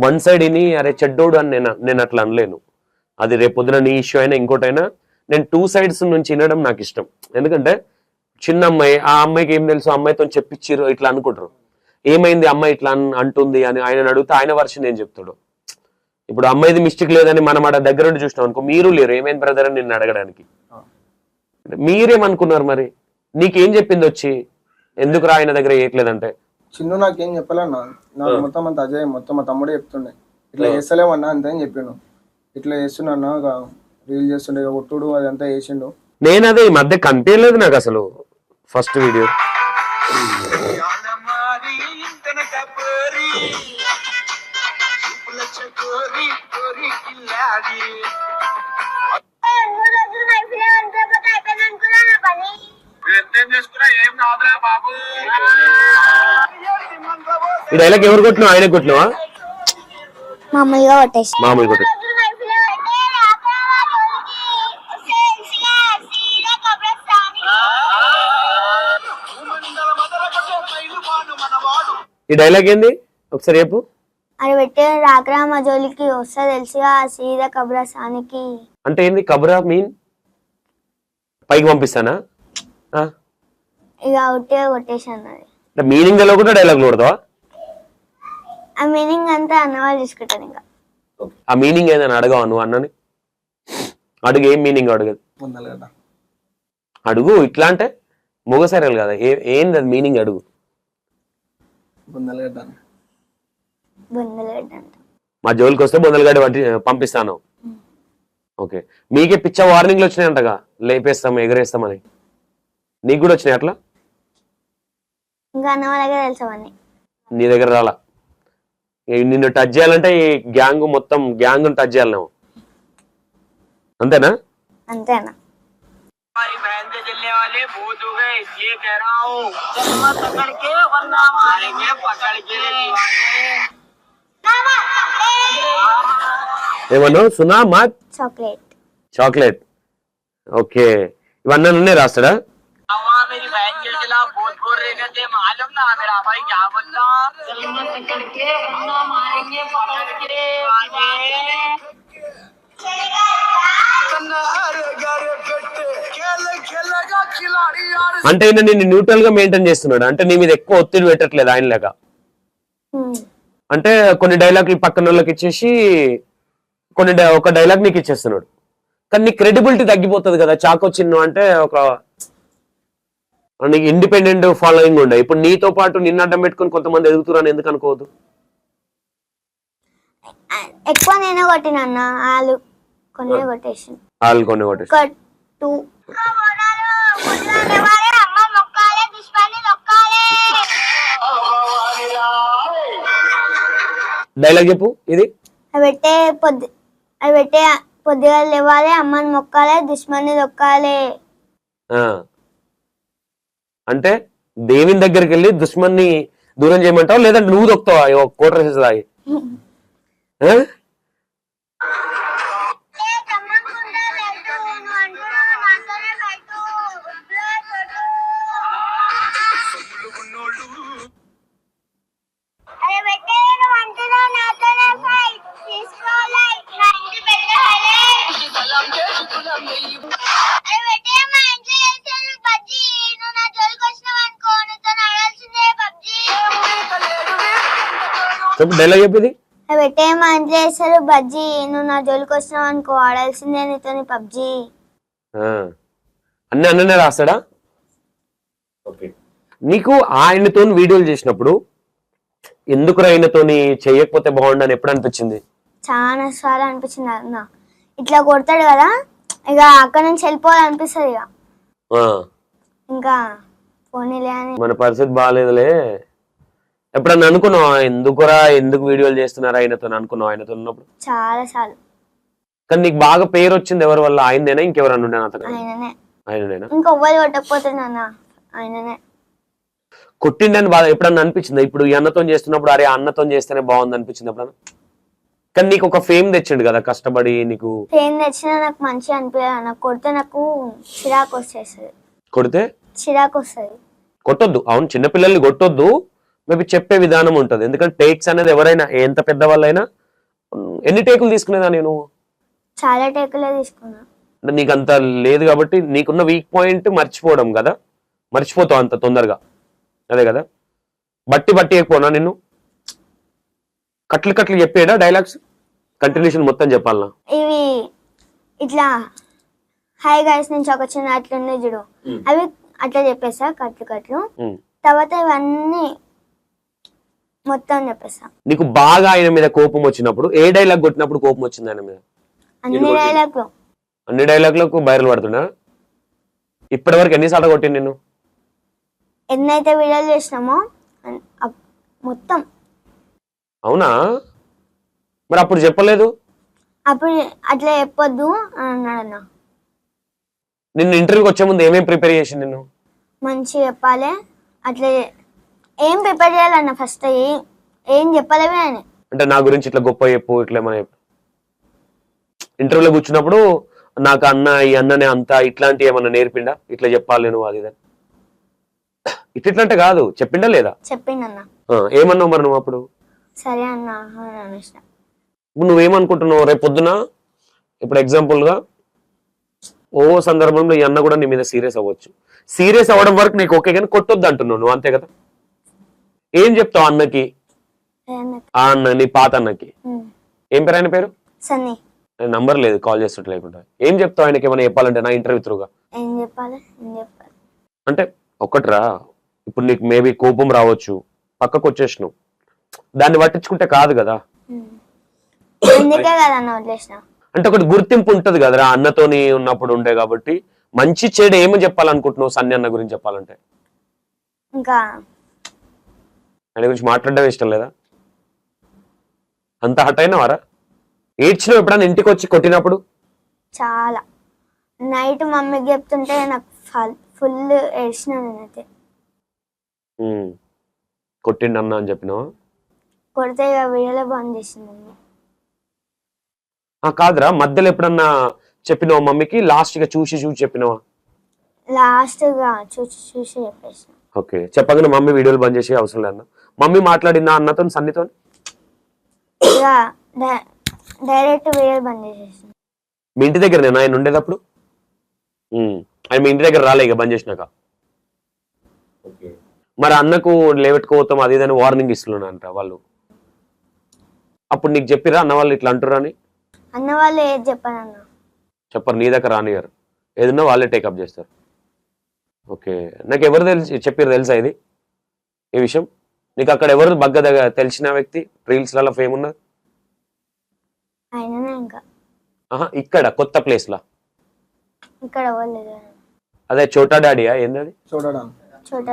One side ఇని అరే చెడ్డోడు అని నేను నేను అట్లా అనలేను. అది రేపు పొద్దున నీ ఇష్యూ అయినా ఇంకోటైనా నేను టూ సైడ్స్ నుంచి వినడం నాకు ఇష్టం. ఎందుకంటే చిన్న అమ్మాయి ఆ అమ్మాయికి ఏం తెలుసు? అమ్మాయితో చెప్పించిర్రు ఇట్లా అనుకుంటారు. ఏమైంది అమ్మాయి ఇట్లా అన్- అంటుంది అని ఆయన అడిగితే ఆయన వర్షన్ నేను చెప్తాడు. ఇప్పుడు అమ్మాయిది మిస్టేక్ లేదని మనం ఆడ దగ్గర ఉండి చూసినాం అనుకో మీరు లేరు. ఏమైంది బ్రదర్ అని నిన్ను అడగడానికి? మీరేమనుకున్నారు మరి? నీకేం చెప్పింది వచ్చి? ఎందుకు రా ఆయన దగ్గర ఏయట్లేదంటే చిన్ను నాకేం చెప్పాలన్నా? నాకు మొత్తం అంత అజయ్ మొత్తం మా తమ్ముడే చెప్తుండే. ఇట్లా చేస్తలేమన్నా అంతే అని చెప్పిండు. ఇట్లా చేస్తున్నా ఒక రీల్ చేస్తుండే ఒట్టుడు అదంతా చేసిండు. నేను అదే ఈ మధ్య కనిపించలేదు నాకు అసలు. First video. ఈ డైలాగ్ ఎవరు కొట్టినావు? ఆయన కొట్టినావా? మామూలుగా కొట్టేసి. మామూలు కొట్టి ఈ డైలాగ్ ఏంది? ఒకసారి చెప్పు. అది పెట్టే రాకరా మా జోలికి వస్తా తెలుసుగా సీదా కబ్రస్థానికి అంటే ఏంది? కబరా మీన్? పైకి పంపిస్తానా? ఇక ఉట్టిగా కొట్టేసాను అది అంటే మీనింగ్లో కూడా డైలాగ్ కొడతావా? ఆ మీనింగ్ అంతా అన్నవాళ్ళు తీసుకుంటారు ఇంకా. ఆ మీనింగ్ ఏదైనా అడగవా నువ్వు అన్నని? అడుగు ఏం మీనింగ్ అడగదు. ముందలు కదా అడుగు ఇట్లా అంటే మొగసరలు కదా. ఏ ఏంది అది మీనింగ్ అడుగు. బుందలగడ్డ అంట. మా జోలికి వస్తే బొందలగడ్డ పట్టి పంపిస్తాను. ఓకే. మీకే పిచ్చ వార్నింగ్లు వచ్చినాయంటగా. లేపేస్తాం ఎగరేస్తామని నీకు కూడా వచ్చినాయి అట్లా ఇంకా అన్న వాళ్ళకే తెలుసు అవన్నీ నీ దగ్గర రాలా ఈ నిన్ను టచ్ చేయాలంటే ఈ గ్యాంగ్ మొత్తం గ్యాంగ్ టచ్ చేయాలి నువ్వు అంతేనా అంతేనా हमारी बहन से चलने वाले भूत हो गए ये कह रहा हूँ चश्मा पकड़ के वरना मारेंगे पकड़ के ఏమన్నావు సునా మా చాక్లెట్ చాక్లెట్ ఓకే ఇవన్నీ నన్నే రాస్తాడా बोल रहे थे मालूम ना मेरा भाई क्या बोलता चश्मा पकड़ के वरना मारेंगे पकड़ के అంటే ఈయన నిన్ను న్యూట్రల్ గా మెయింటైన్ చేస్తున్నాడు అంటే నీ మీద ఎక్కువ ఒత్తిడి పెట్టట్లేదు ఆయన లేక అంటే కొన్ని డైలాగులు పక్కన వాళ్ళకి ఇచ్చేసి కొన్ని డై- ఒక డైలాగ్ నీకు ఇచ్చేస్తున్నాడు కానీ నీ క్రెడిబిలిటీ తగ్గిపోతుంది కదా చాకో చిన్ను అంటే ఒక నీకు ఇండిపెండెంట్ ఫాలోయింగ్ ఉండే. ఇప్పుడు నీతో పాటు నిన్ను అడ్డం పెట్టుకొని కొంతమంది ఎదుగుతున్నారని ఎందుకు అనుకోవద్దు? ఎక్కువ నేనే కొట్టిన అన్న. వాళ్ళు కొన్ని కొట్టేసి వాళ్ళు కొన్ని కొట్టేసి ఒక టూ. డైలాగ్ చెప్పు ఇది? అవి పెట్టే పొద్దు అవి పెట్టే పొద్దుగా లేవాలి అమ్మని మొక్కాలి దుష్మని దొక్కాలి ఆ. అంటే దేవుని దగ్గరికి వెళ్ళి దుష్మన్ని దూరం చేయమంటావు? లేదంటే నువ్వు దొక్కుతావా? కోటర్ వేసేసి తాగి అరే తీసుకోవాలి చెప్పు డైలాగ్ చెప్పు ఇది. అరే పెట్టే మా ఇంట్లో చేస్తారు బజ్జీ. నువ్వు నా జోలికి వచ్చినావు అనుకో ఆడాల్సిందే నీతో పబ్జీ. ఆ. అన్ని అన్ననే రాస్తాడా? ఓకే. నీకు ఆయనతో వీడియోలు చేసినప్పుడు ఎందుకు ఆయనతోని చేయకపోతే బాగుండని ఎప్పుడు అనిపించింది? చాలా సార్లు అనిపించింది అన్న. ఇట్లా కొడతాడు కదా ఇక అక్కడ నుంచి వెళ్ళిపోవాలనిపిస్తుంది ఇక. ఆ, ఇంకా పోనీలే అని. మన పరిస్థితి బాగాలేదులే ఎప్పుడన్నా అనుకున్నావా? ఎందుకురా? ఎందుకు వీడియోలు చేస్తున్నారా ఆయనతో అనుకున్నావు ఆయనతో ఉన్నప్పుడు? చాలా సార్లు. కానీ నీకు బాగా పేరు వచ్చింది ఎవరి వల్ల? ఆయనదేనా? ఇంకెవరన్నా ఉండే అతను ఆయననే. ఆయననేనా ఇంకొవ్వరు కొట్టకపోతుంది అన్న ఆయననే. కొట్టిండని బాధ ఎప్పుడన్నా అనిపించింది? ఇప్పుడు ఈ అన్నతో చేస్తున్నప్పుడు అరే అన్నతో చేస్తేనే బాగుంది అనిపించింది ఎప్పుడన్నా? కానీ నీకు ఒక ఫేమ్ తెచ్చిండు కదా కష్టపడి నీకు? ఏం తెచ్చినా నాకు మంచిగా అనిపించదు నాకు కొడితే నాకు చిరాకు వచ్చేస్తుంది. కొడితే? చిరాకు వస్తుంది. కొట్టొద్దు. అవును చిన్నపిల్లల్ని కొట్టొద్దు. మేబీ చెప్పే విధానం ఉంటుంది. ఎందుకంటే టేక్స్ అనేది ఎవరైనా ఎంత పెద్దవాళ్ళైనా ఎన్ని టేకులు తీసుకునేదా నేను? చాలా టేకులే తీసుకున్నా. అంటే నీకు అంత లేదు కాబట్టి నీకున్న వీక్ పాయింట్ మర్చిపోవడం కదా? మర్చిపోతావు అంత తొందరగా. అదే కదా? బట్టి బట్టి ఎక్కువనా నిన్ను? కట్లు కట్లు చెప్పేడా డైలాగ్స్? కంటిన్యూషన్ మొత్తం చెప్పాలనా? ఇవి ఇట్లా హై గైస్ నుంచి ఒక చిన్న అట్లుంది చూడు. అవి అట్లా చెప్పేసా కట్లు కట్లు. తర్వాత ఇవన్నీ మొత్తం చెప్పేసా నీకు బాగా ఆయన మీద కోపం వచ్చినప్పుడు ఏ డైలాగ్ కొట్టినప్పుడు కోపం వచ్చింది ఆయన మీద? అన్ని డైలాగ్లు అన్ని డైలాగ్లకు బైరలు పడుతున్నా ఇప్పటి వరకు ఎన్నిసార్లు కొట్టింది నిన్ను? ఎన్నైతే వీడియోలు చేసినామో మొత్తం. అవునా? మరి అప్పుడు చెప్పలేదు? అప్పుడు అట్లా చెప్పొద్దు అని అన్నాడు అన్న. నిన్ను ఇంటర్వ్యూకి వచ్చే ముందు ఏమేమి ప్రిపేర్ చేసింది నిన్ను? మంచిగా చెప్పాలి అట్లా ఏం ప్రిపేర్ చేయాలన్న ఫస్ట్ ఏం ఏం చెప్పలేమే అని అంటే నా గురించి ఇట్లా గొప్ప చెప్పు ఇట్లా ఏమైనా చెప్పు. ఇంటర్వ్యూలో కూర్చున్నప్పుడు నాకు అన్న ఈ అన్ననే అంత ఇట్లాంటి ఏమన్నా నేర్పిండా? ఇట్లా చెప్పాలి నువ్వు అది ఇదని ఇట్లా ఇట్లా అంటే కాదు చెప్పిండా లేదా? చెప్పిండన్న. ఆ, ఏమన్నావు మరి నువ్వు అప్పుడు? సరే అన్న అని అనేసిన ఇప్పుడు నువ్వేమనుకుంటున్నావు రేపు పొద్దున ఇప్పుడు example గా ఓ సందర్భంలో ఈ అన్న కూడా నీ మీద సీరియస్ అవ్వచ్చు. సీరియస్ అవ్వడం వరకు నీకు ఓకే కానీ కొట్టొద్దు అంటున్నావు నువ్వు అంతే కదా? ఏం చెప్తావు అన్నకి? ఆ అన్న నీ పాత అన్నకి. ఏం పేరు ఆయన పేరు? సన్నీ. నంబర్ లేదు కాల్ చేస్తుంటే లేకుండా. ఏం చెప్తావు ఆయనకి ఏమైనా చెప్పాలంటే నా ఇంటర్వ్యూ త్రూగా? ఏం చెప్పాలి? అంటే ఒక్కట్రా ఇప్పుడు నీకు మేబీ కోపం రావచ్చు పక్కకు వచ్చేసినావు. దాన్ని పట్టించుకుంటే కాదు కదా. అంటే ఒకటి గుర్తింపు ఉంటది కదరా అన్నతోని ఉన్నప్పుడు ఉండే కాబట్టి. మంచి చెడు ఏమని చెప్పాలనుకుంటున్నావు సన్ని అన్న గురించి చెప్పాలంటే? ఇంకా ఆయన గురించి మాట్లాడడం ఇష్టం లేదా? అంత హట్ అయినవారా? ఏడ్చినావు ఎప్పుడన్నా ఇంటికి వచ్చి కొట్టినప్పుడు? చాలా. నైట్ మమ్మీకి చెప్తుంటే నాకు ఫుల్ ఏడ్చిన నేనైతే. కొట్టిండు అన్న అని చెప్పినావా? కొడితే ఇక వీడియోలో బంద్ చేసింది మమ్మీ. ఆ కాదురా మధ్యలో ఎప్పుడన్నా చెప్పినావా మమ్మీకి? లాస్ట్గా చూసి చూసి చెప్పినావా? లాస్ట్గా చూసి చూసి చెప్పేసిన. ఓకే. చెప్పగానే మమ్మీ వీడియోలు బంద్ చేసే అవసరం లేదు అన్న మమ్మీ మాట్లాడిందా అన్నతో సన్నితో డైరెక్ట్ వీడియో బంద్ చేసేసిన. మీ ఇంటి దగ్గర నేను? ఆయన ఉండేటప్పుడు. ఆయన మీ ఇంటి దగ్గర రాలే ఇక బంద్ చేసినాక. మరి అన్నకు లేవెట్టుకోవతాం అది ఇదని వార్నింగ్ ఇస్తున్నానంట వాళ్ళు. అప్పుడు నీకు చెప్పిరా అన్న వాళ్ళు ఇట్లా అంటురా అని అన్న వాళ్ళు ఏది అన్న చెప్పరు నీ దగ్గర రానియరు ఏదన్నా వాళ్ళే టేకప్ చేస్తారు. ఓకే. నాకు ఎవరు తెలిసి చెప్పారు తెలుసా ఇది? ఈ విషయం? నీకు అక్కడ ఎవరు బగ్గ దగ్గర తెలిసిన వ్యక్తి? రీల్స్లలో ఫేమ్ ఉన్నది? ఆహా ఇక్కడ కొత్త ప్లేస్లో ఇక్కడ అవ్వలేదు అదే చోటా డాడీయా? ఏంది అది చూడడం చోట